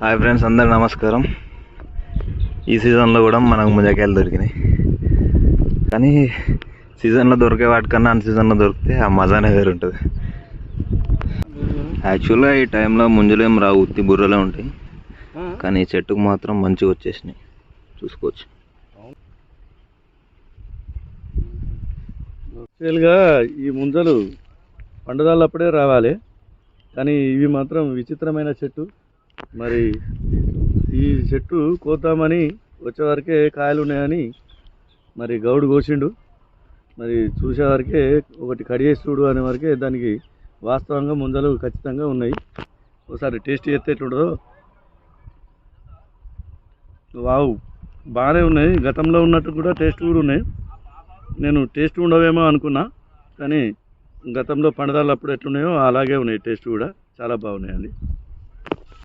Hi friends అందరు నమస్కారం. ఈ సీజన్లో కూడా మనకు ముంజకాయలు దొరికినాయి. కానీ సీజన్లో దొరికే వాటికన్నా అన్ సీజన్లో దొరికితే ఆ మజానే వేరు ఉంటుంది. యాక్చువల్గా ఈ టైంలో ముంజలు ఏం రావు ఉత్తి బుర్రలే ఉంటాయి. కానీ ఈ చెట్టుకు మాత్రం మంచిగా వచ్చేసినాయి. చూసుకోవచ్చు. యాక్చువల్గా ఈ ముంజలు పండుదలప్పుడే రావాలి. కానీ ఇవి మాత్రం విచిత్రమైన చెట్టు. మరి ఈ చెట్టు కోద్దామని వచ్చేవరకే కాయలు ఉన్నాయని మరి గౌడు కోసిండు. మరి చూసేవరకే ఒకటి కడిగేసి చూడు అనే వరకే దానికి వాస్తవంగా ముందలు ఖచ్చితంగా ఉన్నాయి. ఒకసారి టేస్ట్ చేస్తే ఎట్లుండదో వావ్ బాగానే ఉన్నాయి. గతంలో ఉన్నట్టు కూడా టేస్ట్ కూడా ఉన్నాయి. నేను టేస్ట్ ఉండవేమో అనుకున్నా కానీ గతంలో పండదాలు అప్పుడు ఎట్లున్నాయో అలాగే ఉన్నాయి. టేస్ట్ కూడా చాలా బాగున్నాయండి.